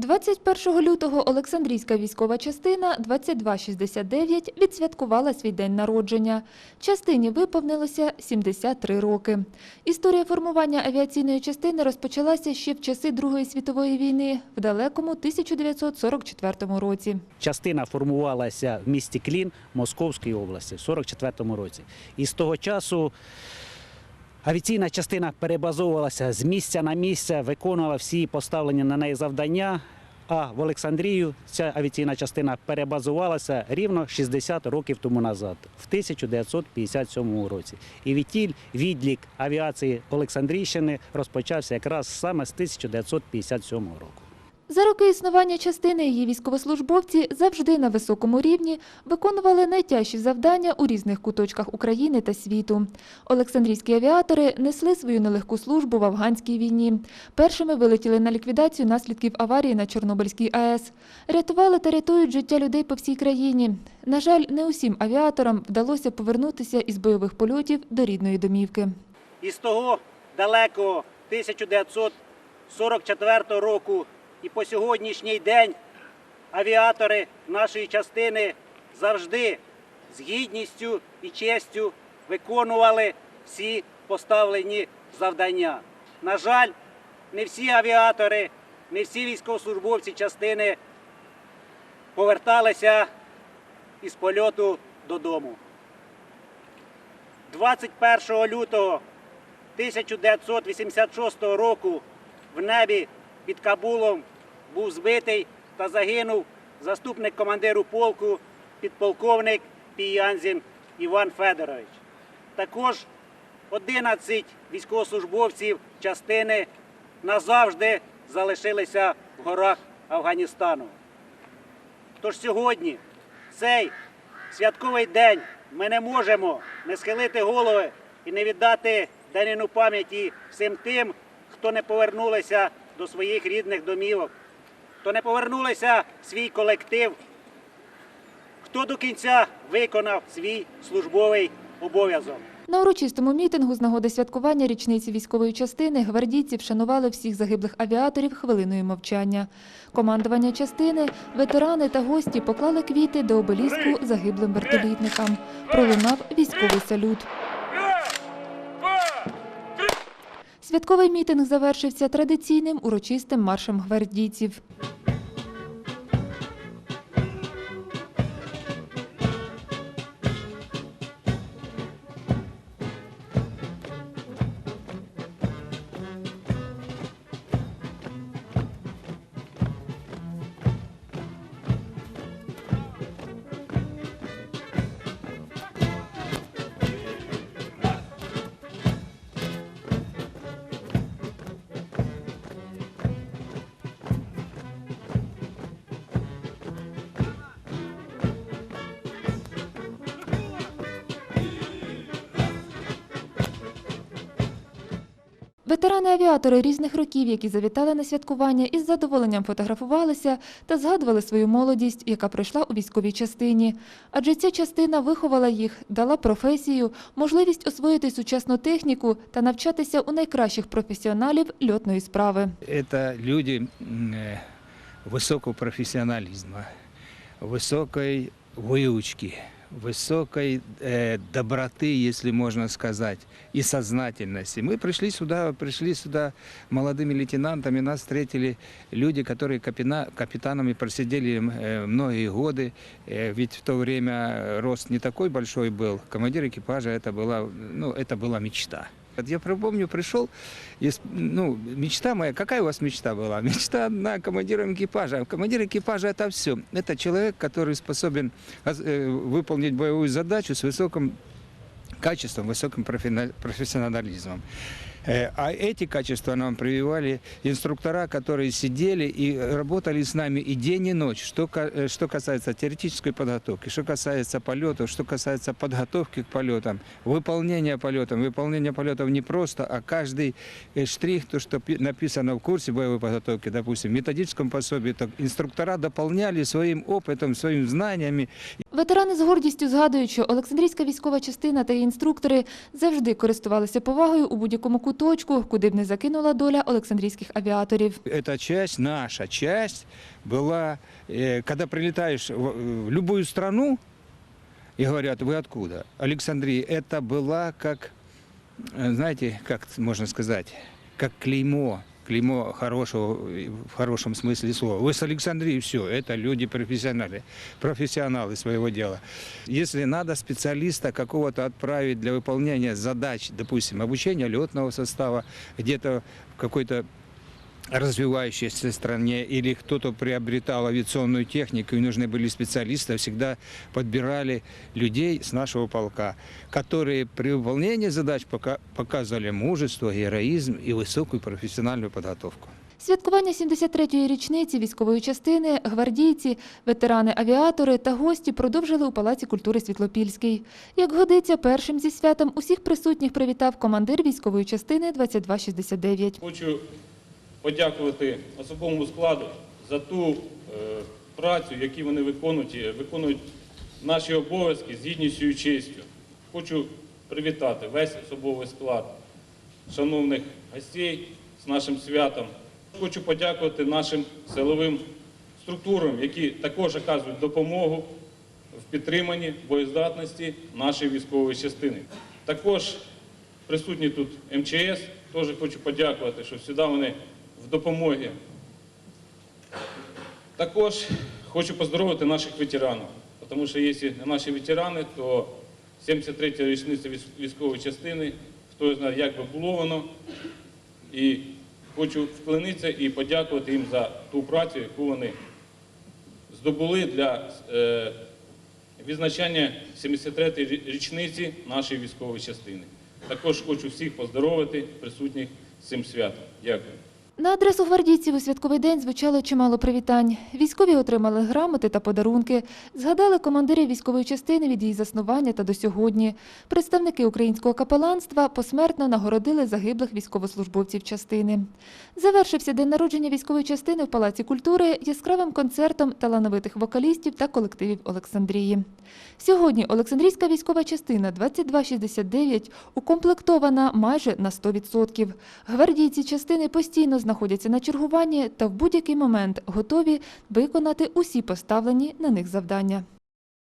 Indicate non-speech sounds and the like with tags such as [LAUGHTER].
21 лютого Олександрійська військова частина 2269 відсвяткувала свій день народження. Частині виповнилося 73 роки. Історія формування авіаційної частини розпочалася ще в часи Другої світової війни в далекому 1944 році. Частина формувалася в місті Клін Московської області в 44-му році. І з того часу авіаційна частина перебазовувалася з місця на місце, виконувала всі поставлені на неї завдання. А в Олександрію ця авіаційна частина перебазувалася рівно 60 років тому назад, в 1957 році. І відтіль відлік авіації Олександрійщини розпочався якраз саме з 1957 року. За роки існування частини її військовослужбовці завжди на високому рівні виконували найтяжчі завдання у різних куточках України та світу. Олександрійські авіатори несли свою нелегку службу в афганській війні. Першими вилетіли на ліквідацію наслідків аварії на Чорнобильській АЕС. Рятували та рятують життя людей по всій країні. На жаль, не усім авіаторам вдалося повернутися із бойових польотів до рідної домівки. із того далекого 1944 року і по сьогоднішній день авіатори нашої частини завжди з гідністю і честю виконували всі поставлені завдання. На жаль, не всі авіатори, не всі військовослужбовці частини поверталися із польоту додому. 21 лютого 1986 року в небі під Кабулом був збитий та загинув заступник командиру полку, підполковник Піянзін Іван Федорович. Також 11 військовослужбовців частини назавжди залишилися в горах Афганістану. Тож сьогодні, цей святковий день, ми не можемо не схилити голови і не віддати данину пам'яті всім тим, хто не повернулися до своїх рідних домівок, хто не повернулися в свій колектив, хто до кінця виконав свій службовий обов'язок. На урочистому мітингу з нагоди святкування річниці військової частини гвардійці вшанували всіх загиблих авіаторів хвилиною мовчання. Командування частини, ветерани та гості поклали квіти до обеліску загиблим вертолітникам. Пролунав військовий салют. Святковий мітинг завершився традиційним урочистим маршем гвардійців. Ветерани-авіатори різних років, які завітали на святкування, із задоволенням фотографувалися та згадували свою молодість, яка пройшла у військовій частині. Адже ця частина виховала їх, дала професію, можливість освоїти сучасну техніку та навчатися у найкращих професіоналів льотної справи. это люди м, э, высокого профессионализма, высокой выучки, высокой э, доброты, если можно сказать, и сознательности. Мы пришли сюда, пришли сюда молодыми лейтенантами, нас встретили люди, которые капина, капитанами просидели э, многие годы, Э, ведь в то время рост не такой большой был. Командир экипажа это была, ну, это была мечта. Вот Я припомню, пришел, из, ну, мечта моя, какая у вас мечта была? [LAUGHS] Мечта на командиром экипажа. Командир экипажа это все. Это человек, который способен э, выполнить боевую задачу с высоким качеством, высоким профина- профессионализмом. Э, А эти качества нам прививали инструктора, которые сидели и работали с нами и день, и ночь. Что, ка- э, что касается теоретической подготовки, что касается полетов, что касается подготовки к полетам, выполнения полетов. Выполнение полетов не просто, а каждый э, штрих, то, что пи- написано в курсе боевой подготовки, допустим, в методическом пособии, то инструктора дополняли своим опытом, своими знаниями Ветерани з гордістю згадують, що Олександрійська військова частина та її інструктори завжди користувалися повагою у будь-якому куті куточку, куди б не закинула доля олександрійських авіаторів. Эта часть, наша часть, была, э, когда прилетаешь в, в любую страну и говорят, вы откуда? Александрия, это была как, э, знаете, как можно сказать, как клеймо, клеймо хорошего, э, в хорошем смысле слова. Вы с Александрии, все, это люди профессионалы, профессионалы своего дела. Если надо специалиста какого-то отправить для выполнения задач, допустим, обучения летного состава, где-то в какой-то развивающейся стране или кто-то приобретал авиационную технику и нужны были специалисты, всегда подбирали людей с нашего полка, которые при выполнении задач пока- показывали мужество, героизм и высокую профессиональную подготовку. Святкування 73-ї річниці військової частини, гвардійці, ветерани-авіатори та гості продовжили у Палаці культури Світлопільський. Як годиться, першим зі святом усіх присутніх привітав командир військової частини 2269. Хочу подякувати особовому складу за ту е, працю, яку вони виконують, виконують наші обов'язки з гідністю і честю. Хочу привітати весь особовий склад шановних гостей з нашим святом. Хочу подякувати нашим силовим структурам, які також оказують допомогу в підтриманні боєздатності нашої військової частини. Також присутні тут МЧС, теж хочу подякувати, що сюди вони в допомогі. Також хочу поздоровити наших ветеранів, тому що якщо не наші ветерани, то 73-я річниця військової частини, хто знає, як би було воно. І хочу вклонитися і подякувати їм за ту працю, яку вони здобули для е, відзначання 73-ї річниці нашої військової частини. Також хочу всіх поздоровити присутніх з цим святом. Дякую. На адресу гвардійців у святковий день звучало чимало привітань. Військові отримали грамоти та подарунки. Згадали командирів військової частини від її заснування та до сьогодні. Представники українського капеланства посмертно нагородили загиблих військовослужбовців частини. Завершився день народження військової частини в Палаці культури яскравим концертом талановитих вокалістів та колективів Олександрії. Сьогодні Олександрійська військова частина 2269 укомплектована майже на 100%. Гвардійці частини постійно знаходяться на чергуванні та в будь-який момент готові виконати усі поставлені на них завдання.